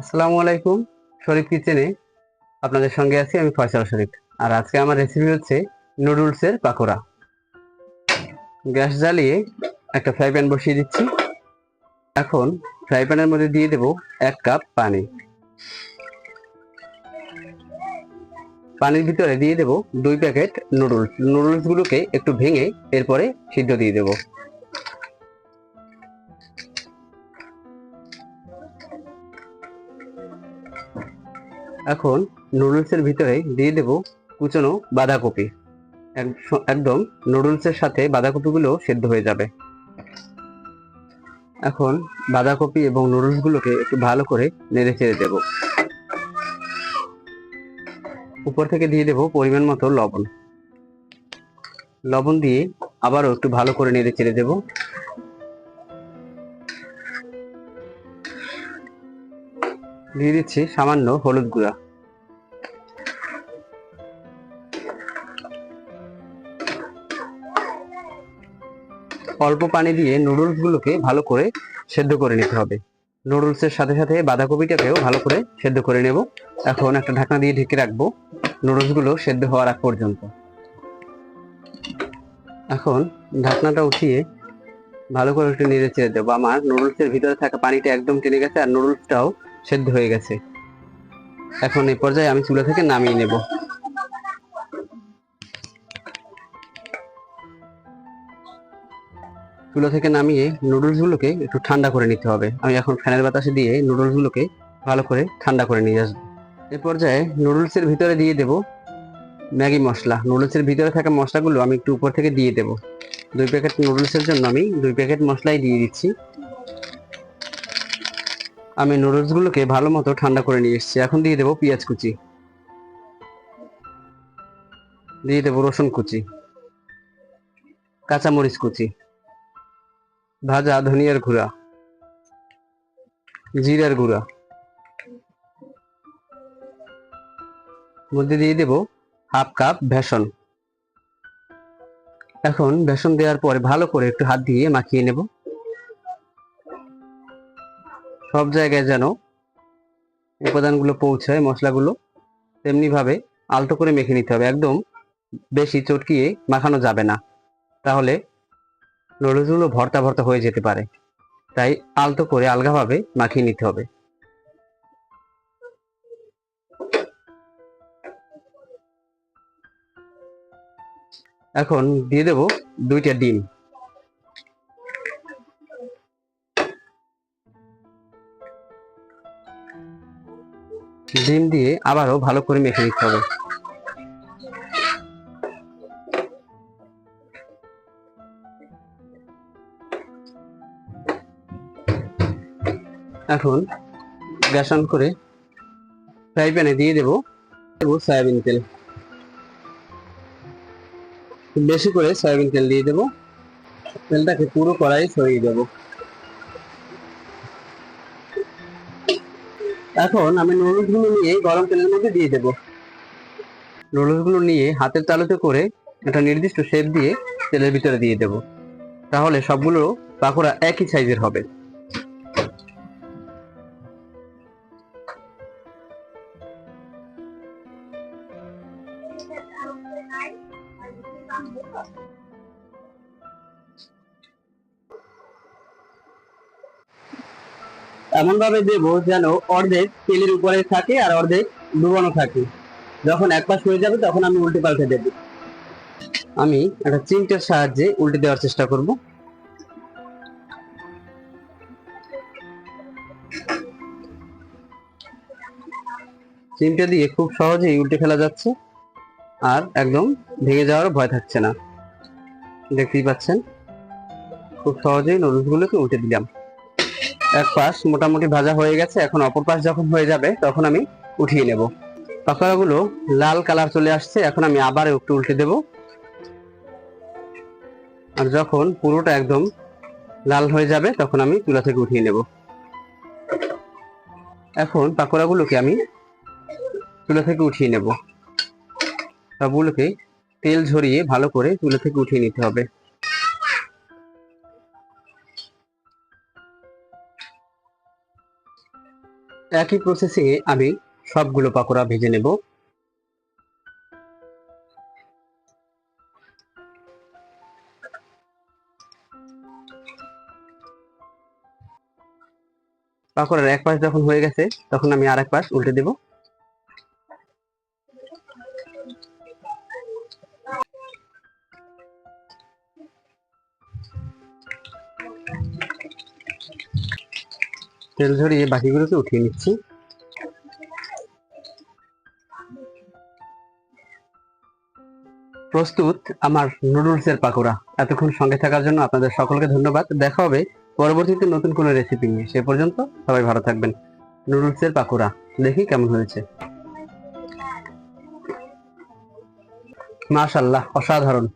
আসসালামু আলাইকুম, শরীফ কিচেনে আপনাদের সঙ্গে আছি আমি ফয়সাল শরীফ। আর আজকে আমার রেসিপি হচ্ছে নুডলসের পাকোড়া। গ্যাস জ্বালিয়ে একটা ফ্রাই প্যান বসিয়ে দিচ্ছি। এখন ফ্রাই প্যানের মধ্যে দিয়ে দেব এক কাপ পানি। পানির ভিতরে দিয়ে দেব দুই প্যাকেট নুডলস। নুডলসগুলোকে একটু ভেঙে এরপরে সিদ্ধ দিয়ে দেবো। এখন নুডলসের ভিতরে দিয়ে দেব কুচনো বাঁধাকপি। এক- একদম নুডলসের সাথে বাঁধাকপিগুলো সেদ্ধ হয়ে যাবে। এখন বাঁধাকপি এবং নুডলসগুলোকে একটু ভালো করে নেড়ে চেড়ে দেব। উপর থেকে দিয়ে দেব পরিমাণ মতো লবণ। লবণ দিয়ে আবারও একটু ভালো করে নেড়ে চেড়ে দেব। দিয়ে দিচ্ছি সামান্য হলুদ গুঁড়া। অল্প পানি দিয়ে নুডলস গুলোকে ভালো করে সেদ্ধ করে নিতে হবে। নুডলসের সাথে সাথে বাঁধাকপিটাকেও ভালো করে সেদ্ধ করে নেব। এখন একটা ঢাকনা দিয়ে ঢেকে রাখব নুডলসগুলো সেদ্ধ হওয়ার আগ পর্যন্ত। এখন ঢাকনাটা উঠিয়ে ভালো করে একটু নেড়ে চেড়ে দেবো। আমার নুডলসের ভিতরে থাকা পানিটা একদম টেনে গেছে আর নুডলসটাও সেদ্ধ হয়ে গেছে। এখন এই পর্যায়ে আমি চুলা থেকে নামিয়ে নেব। চুলা থেকে নামিয়ে নুডলস গুলোকে একটু ঠান্ডা করে নিতে হবে। আমি এখন ফ্যানের বাতাসে দিয়ে নুডলস গুলোকে ভালো করে ঠান্ডা করে নিয়ে আসব এ পর্যায়ে নুডলস এর ভিতরে দিয়ে দেব ম্যাগি মশলা। নুডলস এর ভিতরে থাকা মশলাগুলো আমি একটু উপর থেকে দিয়ে দেব। দুই প্যাকেট নুডলস এর জন্য আমি দুই প্যাকেট মশলাই দিয়ে দিচ্ছি। আমি নুডলস গুলোকে ভালো মতো ঠান্ডা করে নিয়ে এসেছি। এখন দিয়ে দেবো পেঁয়াজ কুচি। দিয়ে দেবো রসুন কুচি, কাঁচামরিচ কুচি, ভাজা ধনিয়ার গুঁড়া, জিরার গুঁড়া। মধ্যে দিয়ে দেব হাফ কাপ বেসন। এখন বেসন দেওয়ার পরে ভালো করে একটু হাত দিয়ে মাখিয়ে নেব। সব জায়গায় যেন উপাদানগুলো পৌঁছায় মশলাগুলো, তেমনিভাবে আলতো করে মেখে নিতে হবে। একদম বেশি চটকিয়ে মাখানো যাবে না। তাহলে নুডলসগুলো ভর্তা ভর্তা হয়ে যেতে পারে। তাই আলতো করে আলগাভাবে মাখিয়ে নিতে হবে। এখন দিয়ে দেব দুইটা ডিম। ডিম দিয়ে আবারও ভালো করে মেখে নিতে হবে। এখন গ্যাস অন করে ফ্রাই প্যানে দিয়ে দেবো দেবো সয়াবিন তেল। বেশি করে সয়াবিন তেল দিয়ে দেবো। তেলটাকে পুরো কড়াই সরিয়ে দেবো। এখন আমি নুডলসগুলো নিয়ে গরম তেলের মধ্যে দিয়ে দেবো। নুডলসগুলো নিয়ে হাতের তালুতে করে একটা নির্দিষ্ট শেপ দিয়ে তেলের ভিতরে দিয়ে দেবো। তাহলে সবগুলো পাকোড়া একই সাইজের হবে। এমন ভাবে দেবো যেন অর্ধেক তেলের উপরে থাকে আর অর্ধেক ডুবানো থাকে। যখন এক পাশ হয়ে যাবে, তখন আমি উল্টে পাল্টে দেব। আমি একটা চিমটার সাহায্যে উল্টে দেওয়ার চেষ্টা করব। চিমটা দিয়ে খুব সহজেই উল্টে ফেলা যাচ্ছে আর একদম ভেঙে যাওয়ার ভয় থাকছে না। দেখতেই পাচ্ছেন? খুব সহজেই নুডলসগুলোকে উল্টে দিলাম। এক পাশ মোটামুটি ভাজা হয়ে গেছে, এখন অপর পাশ যখন হয়ে যাবে, তখন আমি উঠিয়ে নেব। পাকোড়াগুলো লাল কালার চলে আসছে, এখন আমি আবার একটু উল্টে দেব। আর যখন পুরোটা একদম লাল হয়ে যাবে, তখন আমি চুলা থেকে উঠিয়ে নেব। এখন পাকোড়াগুলোকে আমি চুলা থেকে উঠিয়ে নেব। সবগুলোকে তেল ঝরিয়ে ভালো করে চুলা থেকে উঠিয়ে নিতে হবে। একই প্রসেসিং এ আমি সবগুলো পাকোড়া ভেজে নেব। পাকোড়ার এক পাশ যখন হয়ে গেছে, তখন আমি আর এক পাশ উল্টে দেব। তেল ঝরিয়ে বাকিগুলোকে উঠিয়ে নিচ্ছি। প্রস্তুত আমার নুডলসের পাকোড়া। এতক্ষণ সঙ্গে থাকার জন্য আপনাদের সকলকে ধন্যবাদ। দেখা হবে পরবর্তীতে নতুন কোনো রেসিপি নিয়ে। সে পর্যন্ত সবাই ভালো থাকবেন। নুডলসের পাকোড়া। দেখি কেমন হয়েছে। মাশাল্লাহ অসাধারণ।